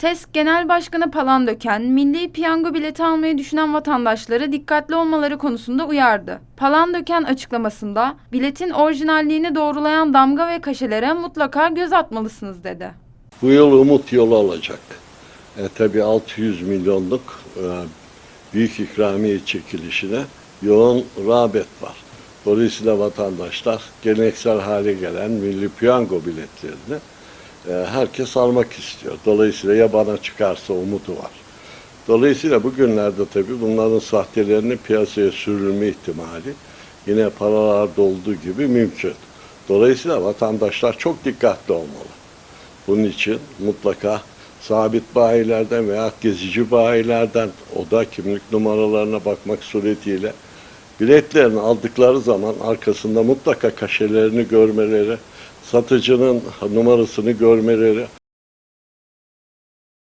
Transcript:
TESK Genel Başkanı Palandöken, milli piyango bileti almayı düşünen vatandaşları dikkatli olmaları konusunda uyardı. Palandöken açıklamasında, biletin orijinalliğini doğrulayan damga ve kaşelere mutlaka göz atmalısınız dedi. Bu yıl umut yolu olacak. E, tabii 600 milyonluk e, büyük ikramiye çekilişine yoğun rağbet var. Dolayısıyla vatandaşlar geleneksel hale gelen milli piyango biletlerini herkes almak istiyor. Dolayısıyla ya bana çıkarsa umudu var. Dolayısıyla bugünlerde tabii bunların sahtelerini piyasaya sürülme ihtimali yine paralarda olduğu gibi mümkün. Dolayısıyla vatandaşlar çok dikkatli olmalı. Bunun için mutlaka sabit bayilerden veya gezici bayilerden oda kimlik numaralarına bakmak suretiyle biletlerini aldıkları zaman arkasında mutlaka kaşelerini görmeleri, satıcının numarasını görmeleri,